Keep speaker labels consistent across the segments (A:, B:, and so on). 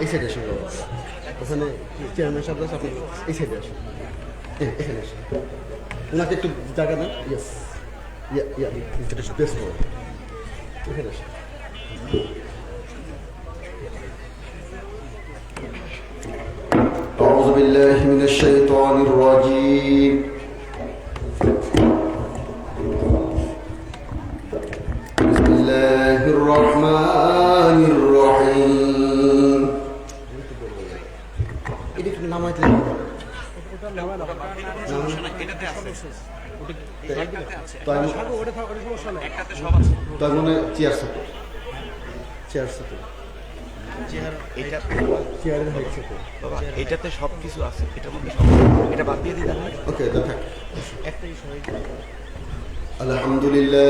A: এই সাইডে আসুন বাবা ওখানে চেয়ারম্যান সাহেব আছে আপনি এই সাইডে আসুন এ- এখানে আসুন ওনাকে একটু জায়গা দেন ইয়েস ইয়া ইয়া এটা স্পেস করো এখানে আসুন أعوذ بالله من الشيطان الرجيم তার মানে চেয়ার সাপোর্ট চেয়ার সাপোর্ট
B: এটা
A: চেয়ারের হাইট সাপোর্ট
B: বাবা এটাতে সব কিছু আছে। এটার মধ্যে সব এটা বাদ দিয়ে দিলাম
A: ওকে থাক। আলহামদুলিল্লাহ।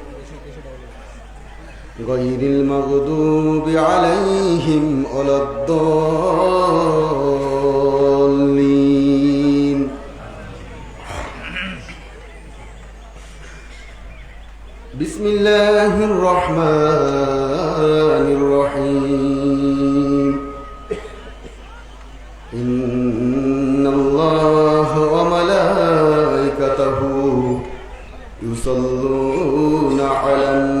A: غير المغضوب عليهم ولا الضالين. بسم الله الرحمن الرحيم. إن الله وملائكته يصلون على النبي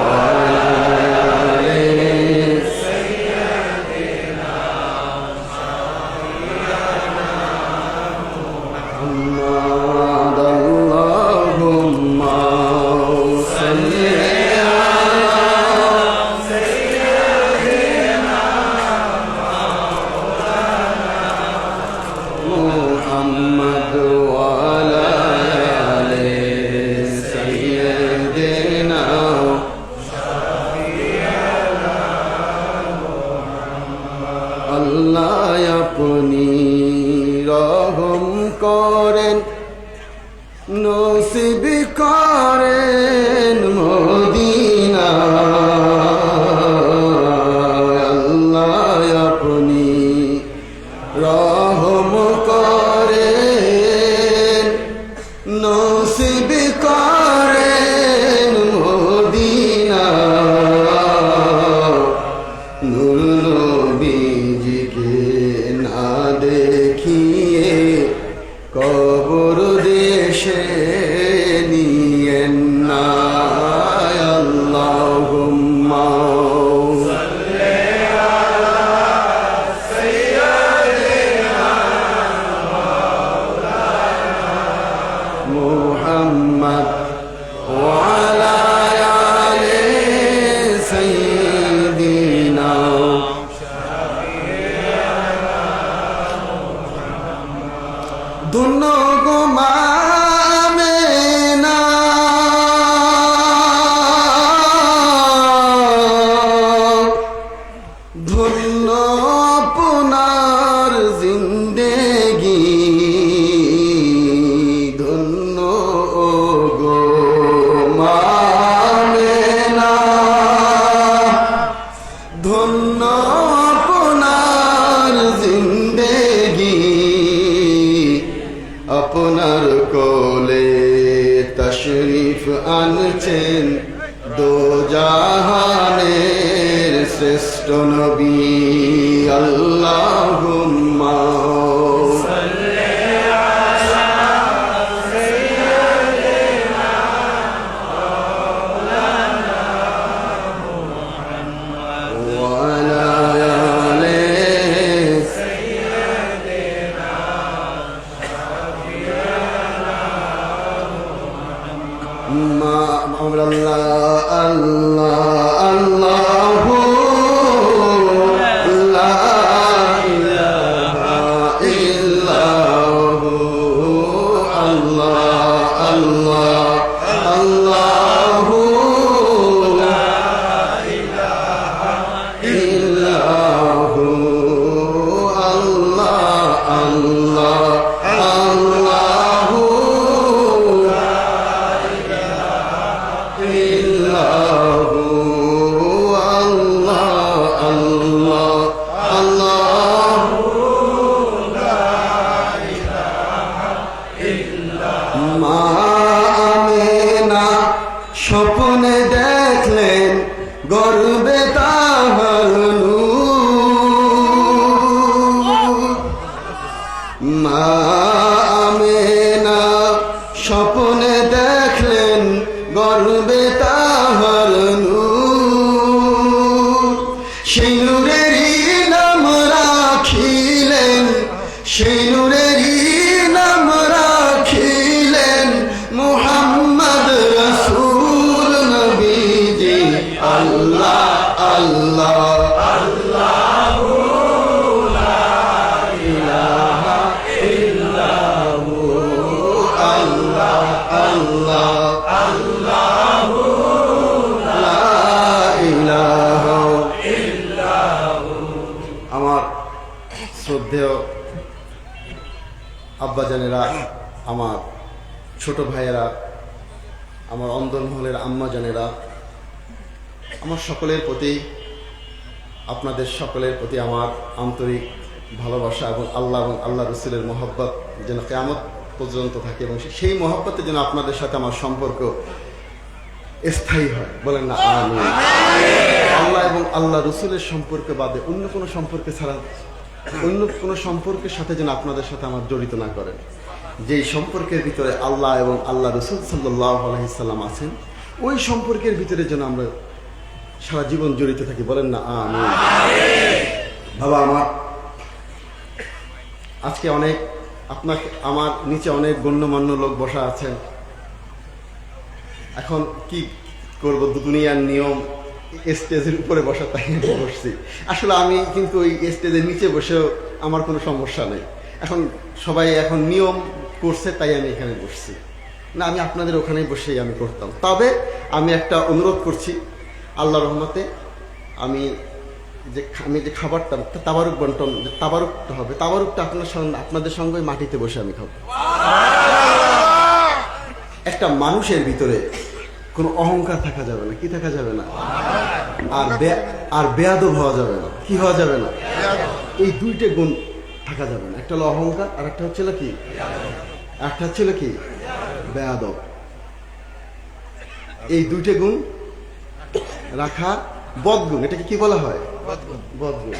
A: করেন নসিব করেন। দুনো গুমামে দো জাহানের শ্রেষ্ঠ নবী। গর্বে তাহার আমার শ্রদ্ধেয় আব্বাজানেরা, আমার ছোট ভাইয়েরা, আমার অন্দরমহলের আম্মাজানেরা, আমার সকলের প্রতি, আপনাদের সকলের প্রতি আমার আন্তরিক ভালোবাসা এবং আল্লাহ এবং আল্লাহ রসুলের মহব্বত যেন কেয়ামত পর্যন্ত থাকে এবং সেই মহব্বতে যেন আপনাদের সাথে আমার সম্পর্ক স্থায়ী হয়। বলেন না আল্লাহ এবং আল্লাহ রসুলের সম্পর্ক বাদে অন্য কোনো সম্পর্কে ছাড়া অন্য কোনো সম্পর্কের সাথে যেন আপনাদের সাথে আমার জড়িত না করেন। যেই সম্পর্কের ভিতরে আল্লাহ এবং আল্লাহ রসুল সাল্লাহ আলহিসাল্লাম আছেন ওই সম্পর্কের ভিতরে যেন আমরা সারা জীবন জড়িত থাকি। বলেন না আমি বাবা আমার আজকে অনেক আপনাকে আমার নিচে অনেক গণ্যমান্য লোক বসা আছেন এখন কি করব? দুনিয়ার নিয়ম স্টেজের উপরে বসা তাই বসছি। আসলে আমি কিন্তু ওই স্টেজের নিচে বসেও আমার কোনো সমস্যা নেই। এখন সবাই এখন নিয়ম করছে তাই আমি এখানে বসছি। না, আমি আপনাদের ওখানেই বসেই আমি করতাম। তবে আমি একটা অনুরোধ করছি আল্লাহ রহমতে আমি যে আমি যে খাবারটা তাবারুক বন্টন, যে তাবারুকটা হবে, তাবারুকটা আপনার সঙ্গে, আপনাদের সঙ্গে মাটিতে বসে আমি খাব। একটা মানুষের ভিতরে কোনো অহংকার থাকা যাবে না, কি থাকা যাবে না? আর আর বেয়াদব হওয়া যাবে না, কি হওয়া যাবে না? এই দুইটা গুণ থাকা যাবে না। একটা হলো অহংকার, আর একটা হচ্ছিল কি? একটা হচ্ছিল কি? বেয়াদব। এই দুইটা গুণ রাখা বদগুণ, এটাকে কি বলা হয়? বদগুণ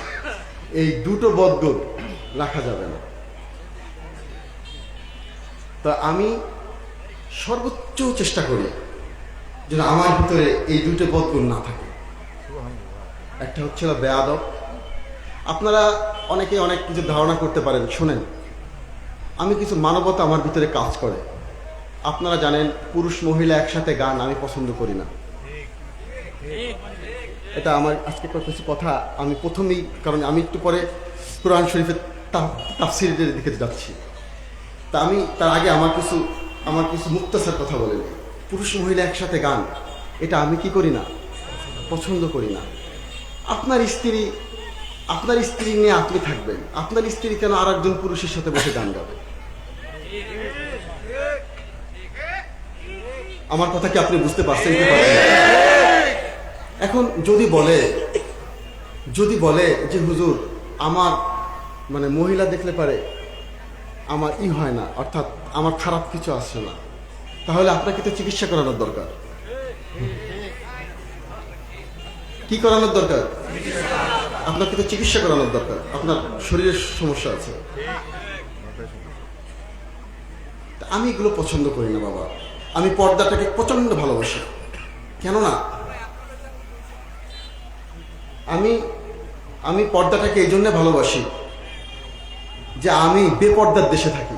A: এই দুটো বদগুণ রাখা যাবে না। তা আমি সর্বোচ্চ চেষ্টা করি যেন আমার ভিতরে এই দুটো বদগুণ না থাকে। একটা হচ্ছে বেয়াদব। আপনারা অনেকে অনেক কিছু ধারণা করতে পারেন, শোনেন। আমি কিছু মানবতা আমার ভিতরে কাজ করে। আপনারা জানেন, পুরুষ মহিলা একসাথে গান আমি পছন্দ করি না। এটা আমার আজকে কিছু কথা। আমি প্রথমেই, কারণ আমি একটু পরে কোরআন শরীফের তাফসিরের দিকে যাচ্ছি। তা আমি তার আগে আমার কিছু আমার কিছু মুক্তাসার কথা বলে। পুরুষ মহিলা একসাথে গান, এটা আমি কি করি না? পছন্দ করি না। আপনার স্ত্রী আপনার স্ত্রী নিয়ে আপনি থাকবেন। আপনার স্ত্রী কেন আর একজন পুরুষের সাথে বসে গান গাবে? আমার কথা কি আপনি বুঝতে পারছেন? এখন যদি বলে যদি বলে যে, হুজুর, আমার মানে মহিলা দেখলে পারে, আমার ই হয় না, অর্থাৎ আমার খারাপ কিছু আসছে না, তাহলে আপনাকে তো চিকিৎসা করানোর দরকার। কি করানোর দরকার? আপনাকে তো চিকিৎসা করানোর দরকার, আপনার শরীরের সমস্যা আছে। আমি এগুলো পছন্দ করি না, বাবা। আমি পর্দাটাকে প্রচণ্ড ভালোবাসি। কেননা আমি আমি পর্দাটাকে এই জন্য ভালোবাসি যে আমি বেপর্দার দেশে থাকি।